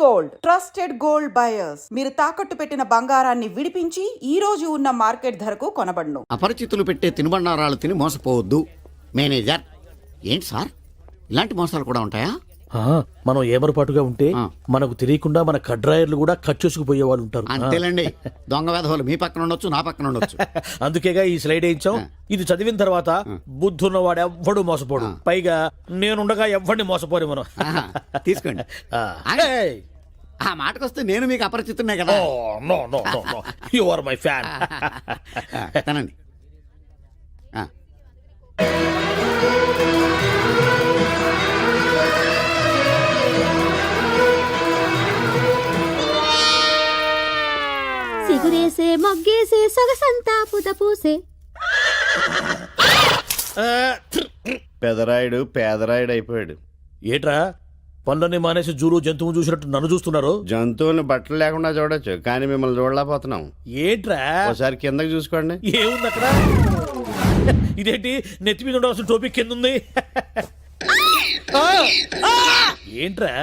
Gold. Trusted gold buyers. మీరు తాకట్టు పెట్టిన బంగారాన్ని విడిపించి ఈ రోజు ఉన్న మార్కెట్ ధరకు కొనబడును. అపరిచితులు పెట్టే తినుబండారాలు తిని మోసపోవద్దు. మేనేజర్ ఏంటి సార్? ఇలాంటి మోసాలు కూడా ఉంటాయా? మనం ఏమరపాటుగా ఉంటే. మనకు తెలియకుండా మన కడ్రాయర్లు కూడా కట్ చేసుకుపోయే వాళ్ళు ఉంటారు. అంతేలేండి దొంగ వేధవులు మీ పక్కన ఉండొచ్చు నా పక్కన ఉండొచ్చు అందుకేగా ఈ స్లైడ్ వేయించాం ఇది చదివిన తర్వాత బుద్ధున్నవాడు ఎవ్వడు మోసపోడు పైగా నేనుండగా ఎవ్వడిని మోసపోరు మనం తీసుకోండి ఆ. మాటకొస్తే నేను మీకు అపరిచితున్నే కదా no no no no you are my fan తినండి సిగురేసే మొగ్గేసే సొగసంతా పుత పూసే. పెదరాయుడు పేదరాయుడు అయిపోయాడు. ఏట్రా? పనులన్నీ మానేసి జూలు జంతువు చూసినట్టు నన్ను చూస్తున్నారు? జంతువుని బట్టలు లేకుండా చూడొచ్చు కానీ మిమ్మల్ని చూడలేకపోతున్నాం. ఏంట్రా? ఒకసారి కిందకి చూసుకోండి. ఏముంది అక్కడ? ఇదేంటి? నెత్తి మీద ఉండవలసిన టోపిక్ కింద ఉంది! ఏంట్రా?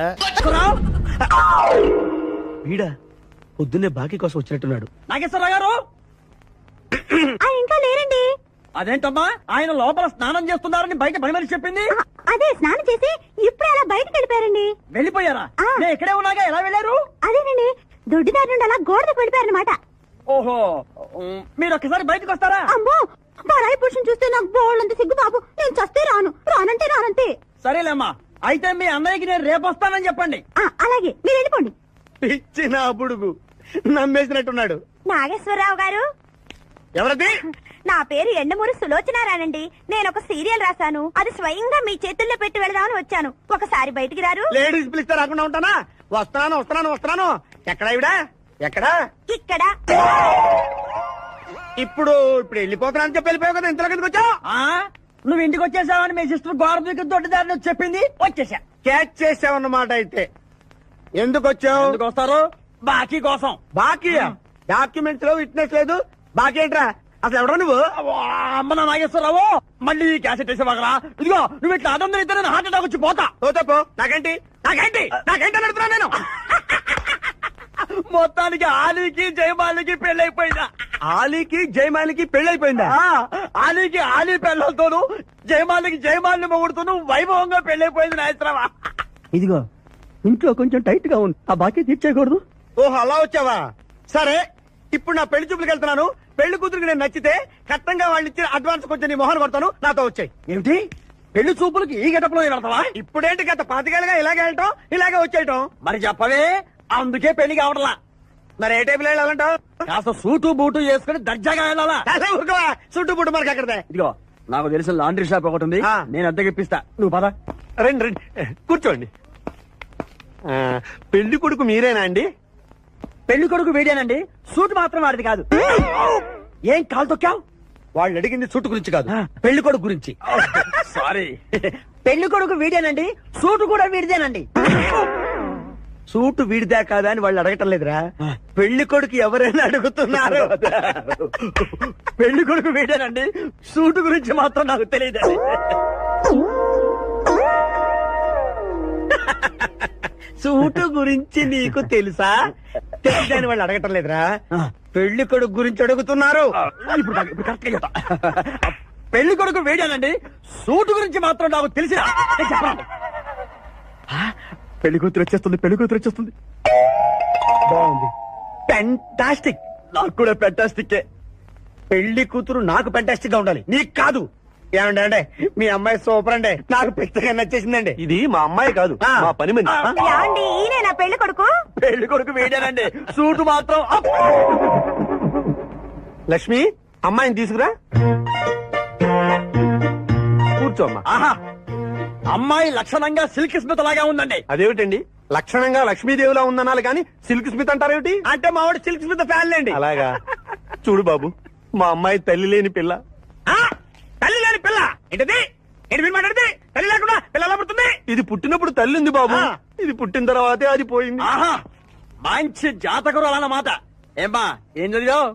వీడా పొద్దున్నే బాకీ కోసం వచ్చినట్టున్నాడు. నాగేశ్వరరావు గారు! ఆ ఇంకా లేరండి. అదేంటమ్మా? ఆయన లోపల స్నానం చేస్తున్నారని బయట పని మనిషి చెప్పింది అదే స్నానం చేసి ఇప్పుడే అలా బయటకు వెళ్ళిపోయారండి. వెళ్ళిపోయారా. నేను ఇక్కడే ఉన్నాగా ఎలా వెళ్ళారు? అదేనండి దొడ్డిదారి నుండి అలా గోడకు వెళ్ళిపోయారనమాట ఓహో మీరు ఒక్కసారి బయటకు వస్తారా? అమ్మో పరాయి పురుషుని చూస్తే నాకు బోళ్ళంత సిగ్గు బాబు. నేను చస్తే రాను. రానంటే రానంతే. సరేలేమ్మా అయితే మీ అన్నయ్యకి నేను రేపు వస్తానని చెప్పండి. ఆ, అలాగే మీరు వెళ్ళిపోండి. ఇచ్చిన బుడుగు. నమ్మేసినట్టున్నాడు. నాగేశ్వరరావు గారు. ఎవరది? నా పేరు ఎండమూరి సులోచనారానండి నేను ఒక సీరియల్ రాశాను. అది స్వయంగా మీ చేతుల్లో పెట్టి వెళదామని వచ్చాను. ఒకసారి బయటికి రారు. లేడీస్ పిలిస్తే రాకుండా ఉంటానా? వస్తున్నాను వస్తున్నాను వస్తున్నాను. ఎక్కడ ఇవిడా ఎక్కడా? ఇక్కడ. ఇప్పుడు ఇప్పుడు వెళ్ళిపోతున్నా అని చెప్పి వెళ్ళిపోయావు కదా ఇంతలో కిందకి వచ్చావు? ఆ? నువ్వు ఇంటికి వచ్చేసావని మీ సిస్టర్ గోడ దూకి దొడ్డిదారిని చెప్పింది? వచ్చేసా. క్యాచ్ చేసావన్నమాట అయితే. ఎందుకు వచ్చావు? ఎందుకు వస్తారు? బాకీ కోసం. బాకీ? డాక్యుమెంట్స్లో విట్నెస్ లేదు. బాకీ ఏంట్రా? అసలు ఎవడో నువ్వు? అమ్మ నా నాగేశ్వరరావు మళ్ళీ క్యాసెట్ వేసేవాగరా ఇదిగో నువ్వు ఇట్లా అదం అయితే నేను హార్ట్ అటాక్ వచ్చి పోతా. ఓ తప్పు నాకేంటి? నాకేంటి? నాకేంటి అని అడుగుతున్నా నేను? మొత్తానికి ఆలీకి జయమాలికి పెళ్ళైపోయిందా? ఆలీకి జయమాలికి పెళ్ళైపోయిందా? ఆ, ఆలీకి ఆలీ పెళ్ళతోను జయమాలికి జయమాలిని మొగుడుతూను వైభవంగా పెళ్ళైపోయింది నాయత్రమా ఇదిగో ఇంట్లో కొంచెం టైట్గా ఉంది ఆ బాకీ తీర్చేయకూడదు. ఓహో అలా వచ్చావా? సరే ఇప్పుడు నా పెళ్ళి చూపులకు వెళ్తున్నాను. పెళ్ళి కూతురికి నేను నచ్చితే కట్టంగా వాళ్ళు ఇచ్చిన అడ్వాన్స్ కొంచెం నీ మొహన్ కొడతాను నాతో వచ్చాయి. ఏమిటి? పెళ్ళి చూపులకి ఈ గెటప్లో వెళ్తావా? ఇప్పుడేంటి గత పాతికేళ్ళగా ఇలాగే వెళ్ళటం ఇలాగే వచ్చేయటం? మరి చెప్పవే అందుకే పెళ్ళి కావడలా మరి ఏ టైపులో వెళ్ళాలంటావు కాస్త సూటు బూటు వేసుకుని దర్జాగా వెళ్ళాలా? చుట్టూ పుట్టు మనకి అక్కడదే ఇదిగో నాకు తెలిసిన లాండ్రీ షాప్ ఒకటి ఉంది. నేను అద్దెకి ఇప్పిస్తా. నువ్వు పద. రండి రండి. కూర్చోండి. పెళ్ళి కొడుకు మీరేనా అండి? పెళ్ళి కొడుకు వీడేనండి. సూట్ మాత్రం వాడిది కాదు. ఏం కాలు తొక్కావు? వాళ్ళు అడిగింది చుట్టు గురించి కాదు. పెళ్ళి కొడుకు గురించి. సారీ పెళ్ళి కొడుకు వీడేనండి. సూటు కూడా వీడిదేనండి. సూటు వీడిదా కాదా అని వాళ్ళు అడగటం లేదురా. పెళ్ళి కొడుకు ఎవరైనా అడుగుతున్నారు. పెళ్ళి కొడుకు వీడేనండి. సూటు గురించి మాత్రం నాకు తెలియదు సూటు గురించి నీకు తెలుసా? తెలియదని వాళ్ళు అడగటం లేదురా. పెళ్ళి కొడుకు గురించి అడుగుతున్నారు. ఇప్పుడు నాకు- ఇప్పుడు కరెక్ట్గా చెప్తా పెళ్ళి కొడుకు వీడేనండి సూటు గురించి మాత్రం నాకు తెలిసి పెళ్ళి కూతురు వచ్చేస్తుంది పెళ్ళి కూతురు వచ్చేస్తుంది. బాగుంది. పెంటాస్టిక్ నాకు కూడా పెట్టాస్టిక్కే పెళ్ళి కూతురు నాకు పెంటాస్టిక్గా ఉండాలి. నీకు కాదు. ఏమండి అంటే మీ అమ్మాయి సూపర్ అండి. నాకు పెద్దగా నచ్చేసిందండి. ఇది మా అమ్మాయి కాదు ఆ. మా పని మనిషి ఏమండి ఈయన నా పెళ్ళి కొడుకు? పెళ్ళి కొడుకు వీడేనండి. సూటు మాత్రం. లక్ష్మి అమ్మాయిని తీసుకురా. కూర్చోమ్మా ఆహా! అమ్మాయి లక్షణంగా సిల్క్ స్మిత్ లాగా ఉందండి. అదేమిటండి? లక్షణంగా లక్ష్మీదేవిలా ఉందనాలి కానీ సిల్క్ స్మిత్ అంటారేమిటి? అంటే మావాడు సిల్క్ స్మిత్ ఫ్యాన్ లేండి అలాగా. చూడు బాబు మా అమ్మాయి తల్లి లేని పిల్ల ఆ? తల్లి లేని పిల్ల ఏంటది? ఏంటి మీరు మాట్లాడితే తల్లి లేకుండా పిల్ల ఎలా పుడుతుంది ఇది పుట్టినప్పుడు తల్లి ఉంది బాబు. ఆ. ఇది పుట్టిన తర్వాతే అది పోయింది. ఆహా మంచి జాతకుడు అన్నమాట ఏమ్మా ఏం చదివావు?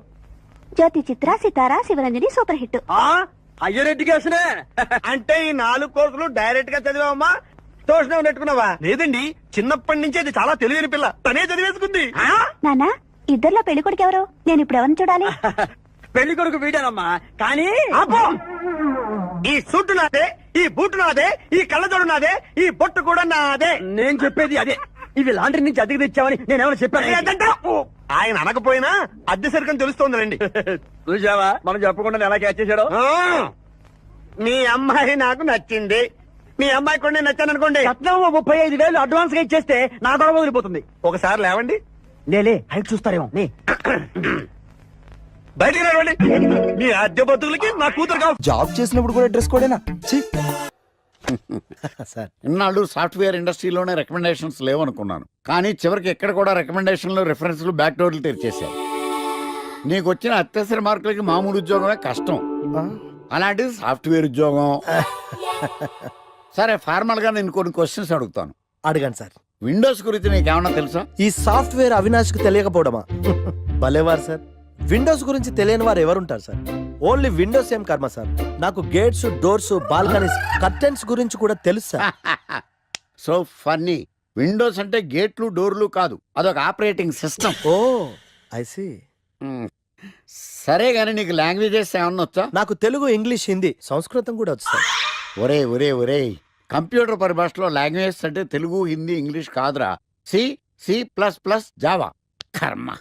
Jyothi Chitra Sitara Sivaranjani super hit. ఆ హయ్యర్ ఎడ్యుకేషనే. అంటే ఈ నాలుగు కోర్సులు డైరెక్ట్గా చదివామా తోషణం నెట్టుకున్నావా లేదండి చిన్నప్పటి నుంచి అది చాలా తెలివైన పిల్ల. తనే చదివేసుకుంది. ఆ? నాన్న ఇద్దర్లో పెళ్ళి కొడుకు ఎవరు? నేను ఇప్పుడు ఎవరిని చూడాలి? పెళ్ళి కొడుకు వీడానమ్మా. కానీ! ఈ సూటు నాదే ఈ బూటు నాదే ఈ కళ్ళజోడు నాదే ఈ బొట్టు కూడా నాదే. నేను చెప్పేది అదే. ఇవి లాండ్రీ నుంచి అద్దెకి తెచ్చావని నేనేమైనా చెప్పాను. ఆయన అనకపోయినా అద్దె సరికని తెలుస్తోందండి చూసావా మనం చెప్పకుండా ఎలా క్యాచ్ చేశాడో? మీ అమ్మాయి నాకు నచ్చింది. మీ అమ్మాయి కూడా నచ్చాను అనుకోండి. ముప్పై ఐదు వేలు అడ్వాన్స్గా ఇచ్చేస్తే నా గొడవ వదిలిపోతుంది. ఒకసారి లేవండి. లేలే హైట్ చూస్తారేమో. బయటికి రావండి. మీ అద్దె బతుకులకి నా కూతురు కావాలి జాబ్ చేసినప్పుడు కూడా డ్రెస్ కోడేనా? ఛీ! సార్ ఇన్నాళ్ళు సాఫ్ట్వేర్ ఇండస్ట్రీలోనే రికమెండేషన్స్ లేవనుకున్నాను. కానీ చివరికి ఎక్కడ కూడా రికమెండేషన్లు రిఫరెన్స్లు బ్యాక్ డోర్లు తెరిచేశారు. నీకు వచ్చిన అత్యవసర మార్కులకి మామూలు ఉద్యోగమే కష్టం. అలాంటిది సాఫ్ట్వేర్ ఉద్యోగం. సరే ఫార్మల్గా నేను కొన్ని క్వశ్చన్స్ అడుగుతాను. అడగండి సార్. విండోస్ గురించి నీకేమన్నా తెలుసా? ఈ సాఫ్ట్వేర్ అవినాష్కు తెలియకపోవడమా? భలేవారు సార్. విండోస్ గురించి తెలియని వారు ఎవరుంటారు సార్? ఓన్లీ విండోస్ ఏం కర్మ సార్? నాకు గేట్స్ డోర్స్ బాల్కనీస్ కర్టెన్స్ గురించి కూడా తెలుసు సార్. So funny. విండోస్ అంటే గేట్లు డోర్లు కాదు. అదొక operating system. Oh I see. సరే గానీ నీకు లాంగ్వేజెస్ ఏమన్నా వచ్చా? నాకు తెలుగు ఇంగ్లీష్ హిందీ సంస్కృతం కూడా వచ్చు సార్. ఒరే ఒరే ఒరే. కంప్యూటర్ పరిభాషలో లాంగ్వేజ్ అంటే తెలుగు హిందీ ఇంగ్లీష్ కాదురా. C C plus plus Java. కర్మ.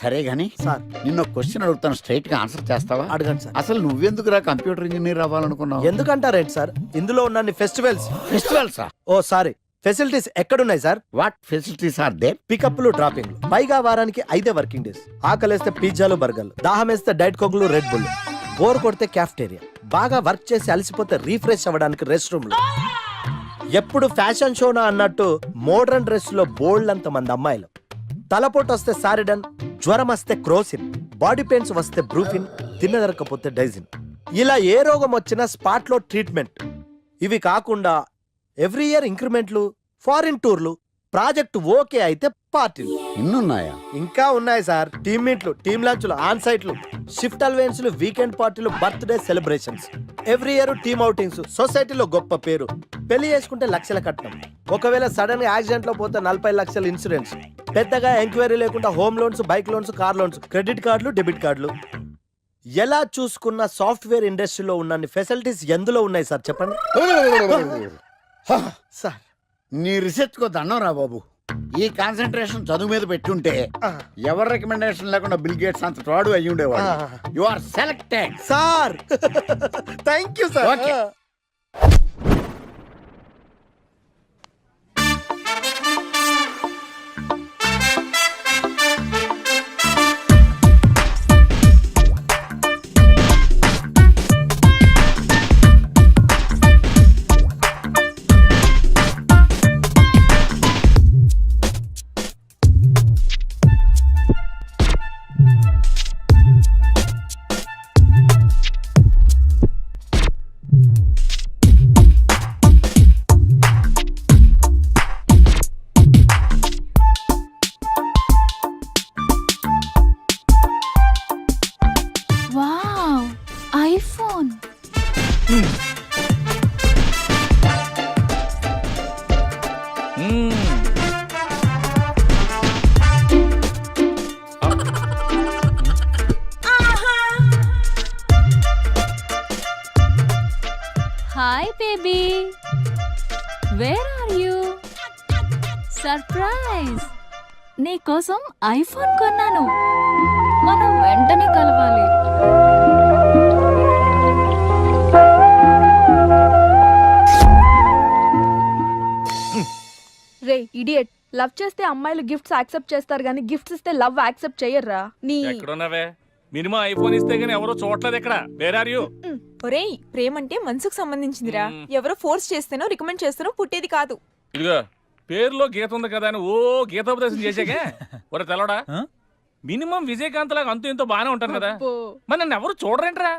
సరే గాని సార్. నిన్న క్వశ్చన్ అడుగుతాను. స్ట్రైట్గా ఆన్సర్ చేస్తావా? అడగండి సార్. అసలు నువ్వెందుకురా కంప్యూటర్ ఇంజనీర్ అవ్వాలనుకున్నావు? ఎందుకంటారేంటి సార్? ఇందులో ఉన్న ఫెస్టివల్స్ ఫెస్టివల్సా ఓ సారీ. ఫెసిలిటీస్ ఎక్కడున్నాయి sir? What facilities are there పికప్లు డ్రాపింగ్లు పైగా వారానికి ఐదే వర్కింగ్ డేస్ ఆకలేస్తే పిజ్జాలు బర్గర్లు దాహం వేస్తే డైట్ కోకులు రెడ్ బుల్ బోర్ కొడితే క్యాఫ్టేరియా బాగా వర్క్ చేసి అలసిపోతే రీఫ్రెష్ అవ్వడానికి రెస్ట్ రూమ్లు ఎప్పుడు ఫ్యాషన్ షోనా అన్నట్టు మోడర్న్ డ్రెస్లో బోల్డ్ అంత మంది అమ్మాయిలు. తలపోటు వస్తే సారిడన్ జ్వరం వస్తే క్రోసిన్ బాడీ పెయిన్స్ వస్తే బ్రూఫిన్ తిన్నదరకపోతే డైజిన్. ఇలా ఏ రోగం వచ్చినా స్పాట్లో ట్రీట్మెంట్. ఇవి కాకుండా ఎవ్రీ ఇయర్ ఇంక్రిమెంట్లు ఫారిన్ టూర్లు ప్రాజెక్ట్ ఓకే అయితే పార్టీలు. ఇన్నున్నాయా? ఇంకా ఉన్నాయి సార్. టీమ్ మీట్లు టీమ్ లంచ్లు ఆన్ సైట్లు షిఫ్ట్ అలవెన్స్లు వీకెండ్ పార్టీలు birthday celebrations. Every year team outings సొసైటీలో గొప్ప పేరు. పెళ్ళి చేసుకుంటే లక్షల కట్నం ఒకవేళ సడన్గా యాక్సిడెంట్లో పోతే నలభై లక్షల ఇన్సూరెన్స్ పెద్దగా ఎంక్వైరీ లేకుండా home loans bike loans car loans credit కార్డులు డెబిట్ కార్డులు ఎలా చూసుకున్న సాఫ్ట్వేర్ ఇండస్ట్రీలో ఉన్న ఫెసిలిటీస్ ఎందులో ఉన్నాయి సార్? చెప్పండి. సార్. నీ రీసెర్చ్ కో దండం రా బాబు. ఈ కాన్సన్ట్రేషన్ చదువు మీద పెట్టుంటే ఎవరి రికమెండేషన్ లేకుండా బిల్ గేట్స్ అంత తోడు అయ్యి ఉండేవాడు. You are selected sir. Thank you sir iPhone కొన్నాను. మనం వెంటనే కలవాలి. రే ఇడియట్ లవ్ చేస్తే అమ్మాయిలు గిఫ్ట్స్ యాక్సెప్ట్ చేస్తారు కానీ గిఫ్ట్స్ ఇస్తే లవ్ యాక్సెప్ట్ చెయ్యర్రా నీ ఎక్కడున్నావే? మినిమం ఐఫోన్ ఇస్తే గానీ ఎవరో చూడలేదు ఇక్కడ. వేర్ ఆర్ యూ ఒరేయ్ ప్రేమ అంటే మనసుకు సంబంధించిందిరా. ఎవరో ఫోర్స్ చేస్తేనో రికమెండ్ చేస్తేనో పుట్టేది కాదు. ఇదిగో పేరులో గీత ఉంది కదా అని ఓ గీతోపదేశం చేసాకే ఒరే తెలవడా మినిమం విజయకాంత్ లాగా అంతూ ఇంతో బానే ఉంటాను కదా. మరి నన్ను ఎవరు చూడరేంట్రా?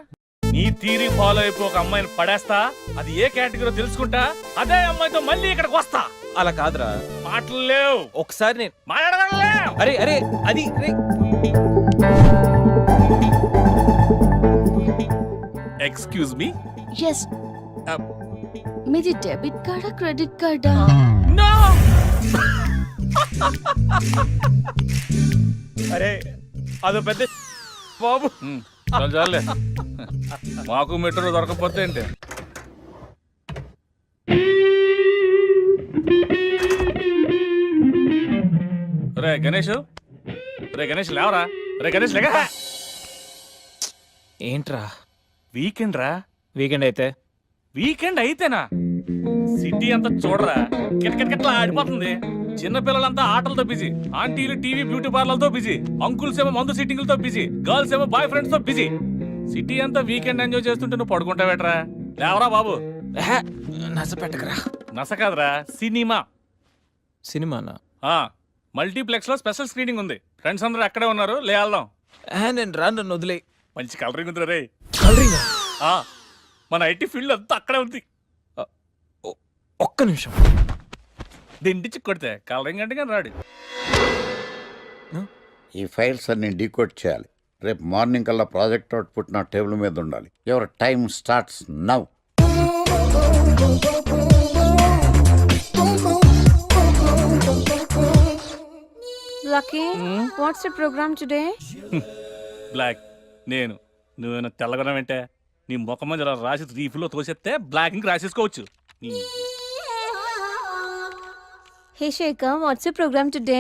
నీ తీరి ఫాలో అయిపో ఒక అమ్మాయిని పడేస్తా అది ఏ కేటగిరీ తెలుసుకుంటా అదే అమ్మాయితో మళ్ళీ ఇక్కడికి వస్తా. అలా కాదురా. మాటలు లేవు. ఒకసారి నేను అరే అరే అది ఎక్స్క్యూజ్ మీ ఎస్ మీది డెబిట్ కార్డా క్రెడిట్ కార్డా? అరే అదో పెద్ద బాబు. చాలు మాకు మెట్రో దొరకకపోతే ఏంటి? రే గణేష్ రే గణేష్ లేవరా? రే గణేష్ లేక. ఏంట్రా? వీకెండ్ రా? వీకెండ్ అయితే. వీకెండ్ అయితేనా? సిటీ అంతా చూడరా. కిటకిటకిట్లా ఆడిపోతుంది. చిన్న పిల్లలంతా ఆటలతో బిజీ. ఆంటీలు టీవీ బ్యూటీ పార్లర్తో బిజీ. అంకుల్స్ ఏమో మందు సిట్టింగ్లతో బిజీ. గర్ల్స్ ఏమో బాయ్ ఫ్రెండ్స్తో బిజీ. సిటీ అంతా వీకెండ్ ఎంజాయ్ చేస్తుంటే నువ్వు పడుకుంటావేట్రా? లేవరా బాబు. నస పెట్టకరా. నస కాదురా సినిమా. సినిమానా? మల్టీప్లెక్స్లో స్పెషల్ స్క్రీనింగ్ ఉంది. ఫ్రెండ్స్ అందరూ అక్కడే ఉన్నారు. లే వెళ్దాం. నేను రా నన్ను వదిలే మంచి కలరింగ్ ఉంది రే కలరింగ్? ఆ మన ఐటీ ఫీల్డ్ అంతా అక్కడే ఉంది. ఒక్క నిమిషం. దిండిచి కొడితే కలరింగ్ అంటే కానీ రాడు. ఈ ఫైల్స్ అన్ని డీకోడ్ చేయాలి. రేపు మార్నింగ్ కల్లా ప్రాజెక్ట్ అవుట్పుట్ నా టేబుల్ మీద ఉండాలి. Your time starts now Lucky what's the program today? Black. నేను. నువ్వేమైనా తెల్లగొనం అంటే నీ ముఖం మీద రాసి రీఫ్లో తోసేస్తే బ్లాక్ ఇంక రాసేసుకోవచ్చు. నీ- hey Shekhar what's the program today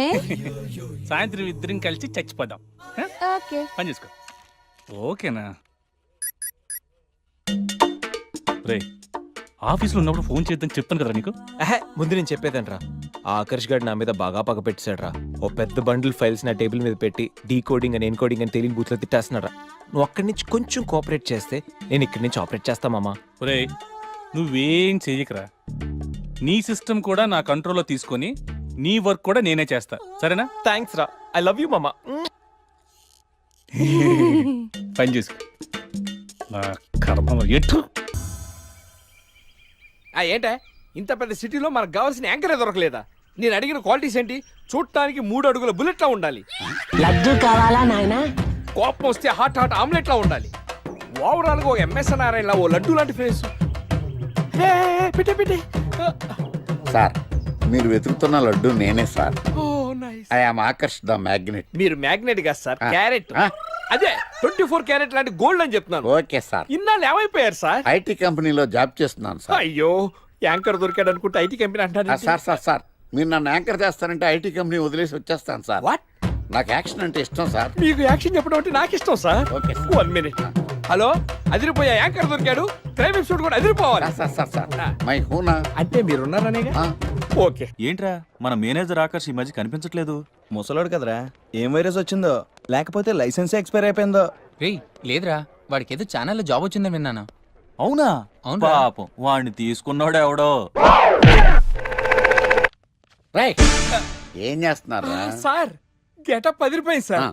సాయంత్రం ఇద్దరం కలిసి చచ్చిపోదాం? ఓకే. పని చేసుకో. ఓకేనా? రే ఆఫీస్లో ఉన్నప్పుడు ఫోన్ చేద్దాం చెప్తాను కదా నీకు? ఆహా, ముందు నేను చెప్పేదంట్రా? ఆ ఆకర్ష్ గారు నా మీద బాగా పగ పెట్టాడురా ఓ పెద్ద బండిల్ ఫైల్స్ నా టేబుల్ మీద పెట్టి డీ కోడింగ్ అని ఎన్కోడింగ్ అని తెలియని బూత్లో తిట్టేస్తున్నారా నువ్వు అక్కడి నుంచి కొంచెం కోఆపరేట్ చేస్తే నేను ఇక్కడి నుంచి ఆపరేట్ చేస్తా మామా. ఒరే నువ్వేం చెయ్యకరా? నీ సిస్టమ్ కూడా నా కంట్రోల్లో తీసుకొని నీ వర్క్ కూడా నేనే చేస్తా. సరేనా? థ్యాంక్స్ రా. ఐ లవ్ యూ మామా. పని చేసుకో. నా కర్మ. ఎటు ఏంటే? ఇంత పెద్ద సిటీలో మనకు కావాల్సిన యాంకరే దొరకలేదా? నేను అడిగిన క్వాలిటీస్ ఏంటి? చూడటానికి మూడు అడుగుల బుల్లెట్లా ఉండాలి. లడ్డు కావాలా నాయనా? కోపం వస్తే హాట్ హాట్ ఆమ్లెట్లా ఉండాలి. ఓవరాల్గా ఓ ఎంఎస్ నారాయణ ఓ లడ్డు లాంటి ఫేస్. సార్ మీరు వెతుకుతున్న లడ్డు నేనే sir. I am Akarsh the magnet మీరు మ్యాగ్నెట్గా సార్. క్యారెట్. అదే ట్వంటీ ఫోర్ క్యారెట్ లాంటి గోల్డ్ అని చెప్తున్నాను. Okay sir. ఇన్నాళ్ళు ఏమైపోయారు సార్? ఐటీ కంపెనీలో జాబ్ చేస్తున్నాను సార్. అయ్యో యాంకర్ దొరికాడు అనుకుంటే ఐటీ కంపెనీ అంటారు సార్ సార్ సార్. మీరు నన్ను యాంకర్ చేస్తారంటే ఐటీ కంపెనీ వదిలేసి వచ్చేస్తాను సార్. వాట్ నాకు యాక్షన్ అంటే ఇష్టం సార్. మీకు యాక్షన్ చెప్పడం అంటే నాకు ఇష్టం sir. Okay sir. One minute hello అదిరిపోయా anchor దొరికాడు. క్రైమ్ ఎపిసోడ్ కూడా అదిరిపోవాలి. Sir sir sir my హూనా? అంటే మీరున్నారనేగా ఆ, ఓకే. ఏంట్రా మన మేనేజర్ ఆకర్ష్ ఈ మధ్య కనిపించట్లేదు. ముసలోడు కదరా ఏం వైరస్ వచ్చిందో లేకపోతే లైసెన్స్ ఎక్స్పైర్ అయిపోయిందో? రేయ్ లేదురా వాడికి ఏదో ఛానల్లో జాబ్ వచ్చిందని విన్నాను. అవునా? అవునురా. పాపం వాడిని తీసుకున్నాడు ఎవడో. రేయ్, ఏం చేస్తున్నారా? సార్ గెటప్ అదిరిపోయింది సార్.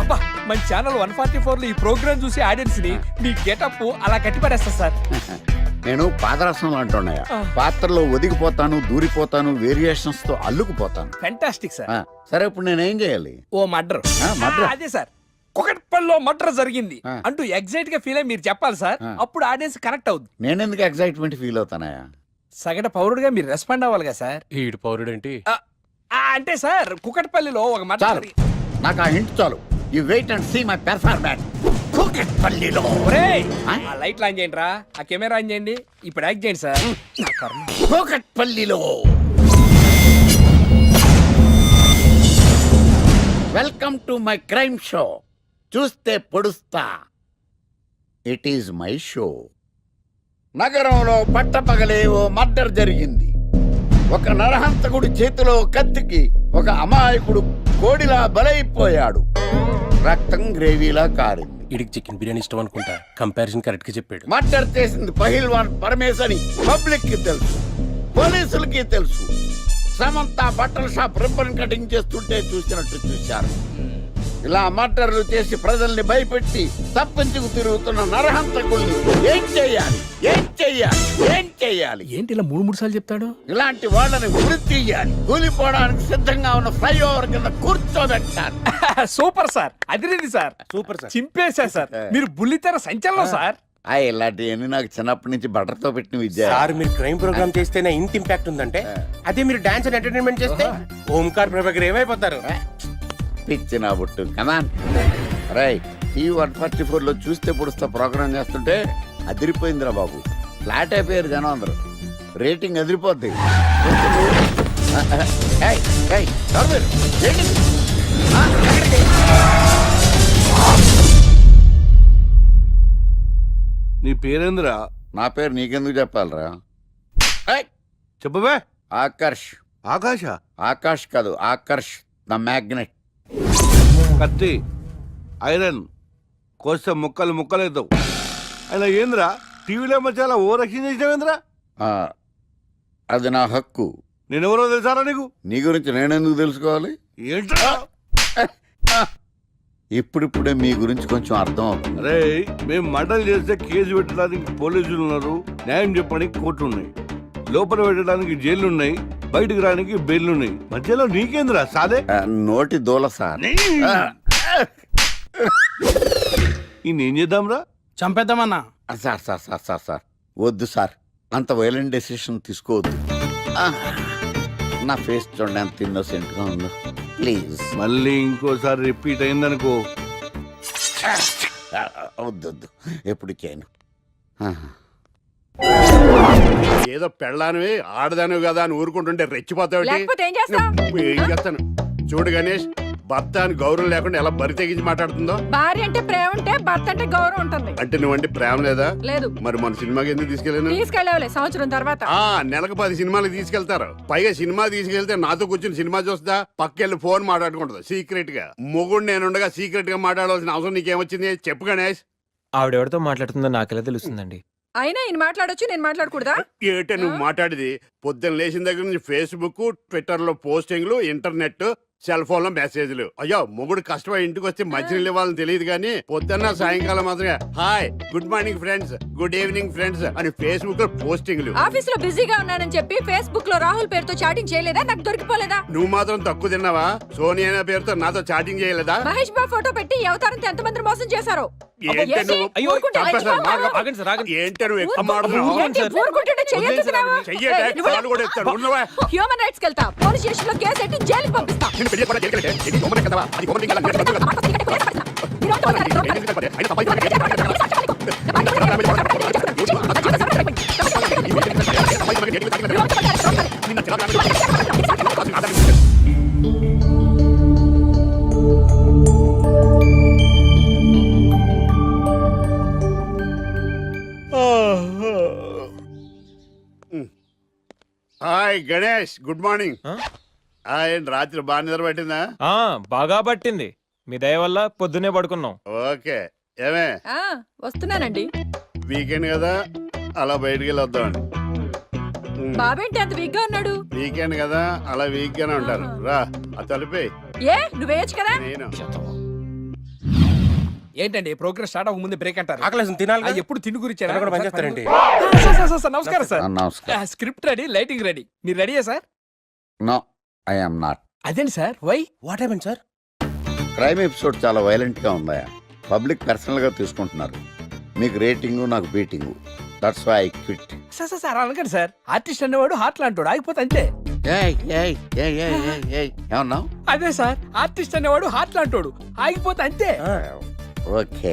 అబ్బా మన ఛానల్ వన్ ఫార్టీ ఫోర్లో ఈ ప్రోగ్రామ్ చూసి ఆడియన్స్ని మీ గెటప్ అలా కట్టిపడేస్తా సార్. నేను పాదరసం అంటున్నాయా పాత్రలో ఒదిగిపోతాను దూరిపోతాను వేరియేషన్స్తో అల్లుకుపోతాను ఫెంటాస్టిక్ సార్ సరే ఇప్పుడు నేనేం చేయాలి? ఓ మర్డర్. ఆ, murder? అదే సార్. కుకట్పల్లిలో మర్డర్ జరిగింది. అంటూ ఎగ్జైట్గా ఫీల్ అయ్యి మీరు చెప్పాలి సార్. అప్పుడు ఆడియన్స్ కనెక్ట్ అవుద్ది. నేనెందుకు ఎగ్జైట్మెంట్ ఫీల్ అవుతానయా సగట పౌరుడుగా మీరు రెస్పాండ్ అవ్వాలి కదా సార్. ఈడు పౌరుడేంటి? ఆ, ఆ, అంటే సార్ కుకట్పల్లిలో ఒక మర్డర్ చాలు. నాకు ఆ హింట్ చాలు. You wait and see my performance కూకట్పల్లిలో. ఒరేయ్ ఆ? ఆ లైట్లు ఆన్ చేయండి రా. ఆ కెమెరా ఆన్ చేయండి. ఇప్పుడు యాక్ట్ చేయండి సార్. నా కర్మ. కూకట్పల్లిలో. Welcome to my crime show చూస్తే పొడుస్తా. ఇట్ ఈజ్ మై షో నగరంలో పట్టపగలే ఓ మర్డర్ జరిగింది. ఒక నరహంతకుడి చేతిలో కత్తికి ఒక అమాయకుడు కోడిలా బలైపోయాడు. రక్తం గ్రేవీలా కారింది. ఇడికి చికెన్ బిర్యానీ ఇష్టం అనుకుంటా. కంపారిజన్ కరెక్ట్గా చెప్పాడు. మర్డర్ చేసింది పహిల్వాన్ పరమేశ్ అని పబ్లిక్కి తెలుసు పోలీసులకి తెలుసు. సమంత బట్టల షాప్ రిబ్బన్ కటింగ్ చేస్తుంటే చూసినట్టు చూశారు. ఇలా మర్డర్లు చేసి ప్రజల్ని భయపెట్టి తప్పించుకు తిరుగుతున్న నరహంతకుల్ని ఏం చెయ్యాలి ఏం చెయ్యాలి ఏం చెయ్యాలి ఏంటి ఇలా మూడు మూడు సార్లు చెప్తాడు? ఇలాంటి వాళ్ళని ఉరి తీయాలి. కూలిపోవడానికి సిద్ధంగా ఉన్న ఫ్లైఓవర్ కింద కూర్చోబెట్టాలి. Super sir. అదిరింది సార్. Super sir. చింపేశా సార్. మీరు బుల్లితెర సంచలనం సార్. ఆ ఇలాంటివన్నీ నాకు చిన్నప్పటి నుంచి బటర్తో పెట్టిన విద్య. సార్ మీరు క్రైమ్ ప్రోగ్రామ్ చేస్తేనే ఇంత ఇంపాక్ట్ ఉందంటే అదే మీరు డాన్స్ అండ్ ఎంటర్టైన్మెంట్ చేస్తే ఓంకార్ ప్రభాకర్ ఏమైపోతారు? పిచ్చి నా బుట్టు కమాన్ రై ఈ వన్ ఫార్టీ ఫోర్లో చూస్తే పొడుస్తా ప్రోగ్రామ్ చేస్తుంటే అదిరిపోయిందిరా బాబు. ఫ్లాట్ అయిపోయారు జనం అందరూ. రేటింగ్ అదిరిపోద్ది? నీ పేరేంద్రా? నా పేరు నీకెందుకు చెప్పాలరా? చెప్పవే. ఆకర్ష్. ఆకాశ? ఆకాష్ కాదు ఆకర్ష్ ద మ్యాగ్నెట్. కత్తి ఐరన్ కోస్తే ముక్కలు ముక్కలేద్దావు అయినా ఏంద్రా? టీవీలో మధ్య ఓ రక్షణ చేసినావేంద్రా అది నా హక్కు. నేనెవరో తెలుసారా నీకు? నీ గురించి నేనెందుకు తెలుసుకోవాలి? ఏంట్రా? ఇప్పుడిప్పుడే మీ గురించి కొంచెం అర్థం అవుతుంది. అరే మేము మర్డర్ చేస్తే కేసు పెట్టడానికి పోలీసులు ఉన్నారు. న్యాయం చెప్పడానికి కోర్టు ఉన్నాయి. లోపల పెట్టడానికి జైలు ఉన్నాయి. బయటకు రానికి బెయిల్ ఉన్నాయి మధ్యలో నీకేంద్రా సాదే? నోటి దూల సార్. ఈయన ఏం చేద్దాంరా? చంపేద్దామన్నా? Sir sir sir sir sir. వద్దు సార్. అంత వైలెంట్ డెసిషన్ తీసుకోవద్దు. నా ఫేస్ చూడండి ఎంత ఇన్నోసెంట్గా ఉందో. ప్లీజ్ మళ్ళీ ఇంకోసారి రిపీట్ అయిందనుకో. వద్దు వద్దు. ఎప్పుడు చేయను. ఏదో పెళ్ళానివి ఆడదానివి కదా అని ఊరుకుంటుంటే రెచ్చిపోతావు లేకపోతే ఏం చేస్తావ్? ఏం చేస్తాను? చూడు గణేష్ భర్త అని గౌరవం లేకుండా ఎలా బరి తెగించి మాట్లాడుతుందో? భార్య అంటే ప్రేమ ఉంటే భర్త అంటే గౌరవం ఉంటుంది. అంటే నువ్వంటే ప్రేమ లేదా? లేదు. మరి మన సినిమాకి ఎందుకు తీసుకెళ్ళాను? తీసుకెళ్ళవలే సంవత్సరం తర్వాత. ఆ నెలకు పది సినిమాలకు తీసుకెళ్తారు. పైగా సినిమా తీసుకెళ్తే నాతో కూర్చుని సినిమా చూస్తా పక్కెళ్ళి ఫోన్ మాట్లాడుకుంటుంది సీక్రెట్గా మొగుడు నేనుండగా సీక్రెట్గా మాట్లాడాల్సిన అవసరం నీకేమొచ్చింది చెప్పు గణేష్. ఆవిడెవరితో మాట్లాడుతుందో నాకెలా తెలుస్తుందండి? అయినా ఈయన మాట్లాడొచ్చు నేను మాట్లాడకూడదా? ఏటే నువ్వు మాట్లాడేది? పొద్దున్న లేచిన దగ్గర నుంచి ఫేస్బుక్ ట్విట్టర్లో పోస్టింగ్లు ఇంటర్నెట్ సెల్ ఫోన్లో మెసేజ్లు. అయ్యో మొగుడు కష్టమై ఇంటికి వస్తే మంచినీళ్ళు ఇవ్వాలని తెలియదు కానీ పొద్దున్న సాయంకాలం మాత్రమే hi good morning friends good evening friends అని ఫేస్బుక్లో పోస్టింగ్లు. ఆఫీస్లో బిజీగా ఉన్నానని చెప్పి ఫేస్బుక్లో రాహుల్ పేరుతో చాటింగ్ చేయలేదా? నాకు దొరికిపోలేదా? నువ్వు మాత్రం తక్కువ తిన్నావా? సోనియా అనే పేరుతో నాతో చాటింగ్ చేయలేదా? మహేష్ బాబు ఫోటో పెట్టి అవతారంతో ఎంతమంది మోసం చేశారు? హ్యూమన్ రైట్స్ కెళ్తా పోలీస్ స్టేషన్లో కేసు ఎట్టి జైలుకి పంపిస్తా. నిన్ను పెళ్ళి చేసుకోవడానికి ఎక్కడికి? ఇది గవర్నమెంట్ కదా? అది గవర్నమెంట్ కదా? చెప్పను కదా? హాయ్ గణేష్ గుడ్ మార్నింగ్ ఆ? హాయ్ రాత్రి బాగా నిద్ర పట్టిందా? ఆ, బాగా పట్టింది. మీ దయ వల్ల పొద్దునే పడుకున్నాం. ఓకే. ఏమే? ఆ, వస్తున్నానండి. వీకెండ్ కదా అలా బయటికి వెళ్ళి వద్దామండి బాబేంటి అంత వీక్గా ఉన్నాడు? వీకెండ్ కదా అలా వీక్ గానే ఉంటారు. రా ఆ తలిపే ఏ నువ్వేయచ్చు కదా? నేను. ఏంటండి ప్రోగ్రెస్ స్టార్ట్ అవ్వక ముందు బ్రేక్ అంటారు? ఆకలేసం తినాలి ఆ, ఎప్పుడు తిండి గురించి తినడం కూడా పనిచేస్తారేంటి? నమస్కారం ఆ, సార్. నమస్కారం. Script ready lighting ready. మీరు రెడీయా sir? No. I am not అదేంటి sir? Why what happen sir crime episode చాలా వైలెంట్గా ఉందా పబ్లిక్ పర్సనల్గా తీసుకుంటున్నారు. మీకు రేటింగ్ నాకు beating that's why I quit sir sir sir అనకండి సార్. ఆర్టిస్ట్ అనేవాడు హార్ట్ లాంటాడు ఆగిపోతే అంతే. ఏమన్నావు? అదే సార్. ఆర్టిస్ట్ అనేవాడు హార్ట్ లాంటాడు ఆగిపోతే అంతే. ఓకే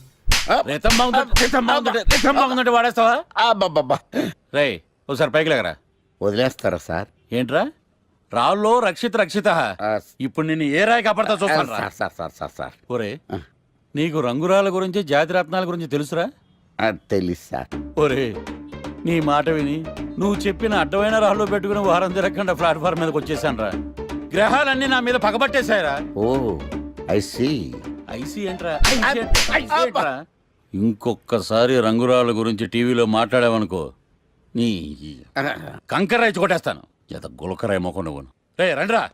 రితం బాగుందంటే రితం బాగుందంటే రితం బాగుందంటే వాడేస్తావా? అబ్బబ్బబ్బా. రే ఒకసారి పైకి లేకరా. వదిలేస్తారా సార్? ఏంట్రా? రాళ్ళో రక్షిత రక్షిత. ఇప్పుడు నిన్ను ఏ రాయి కాపాడతా చూస్తాను రా sir sir sir sir. Sir ఒరే నీకు రంగురాల గురించి జాతి రత్నాల గురించి తెలుసురా? తెలుసు సార్. ఒరే నీ మాట విని నువ్వు చెప్పిన అడ్డమైన రాళ్ళు పెట్టుకుని వారం తిరగకుండా ప్లాట్ఫామ్ మీదకి వచ్చేసాను రా గ్రహాలన్నీ నా మీద పగబట్టేశాయరా. ఓ ఐసీ ఐసీ ఏంట్రా? ఇంకొక్కసారి రంగురాళ్ళ గురించి టీవీలో మాట్లాడావనుకో నీ కంకర్రాయి కొట్టేస్తాను. ఎంత గులకరాయి మొక్క నువ్వు రే రండిరా.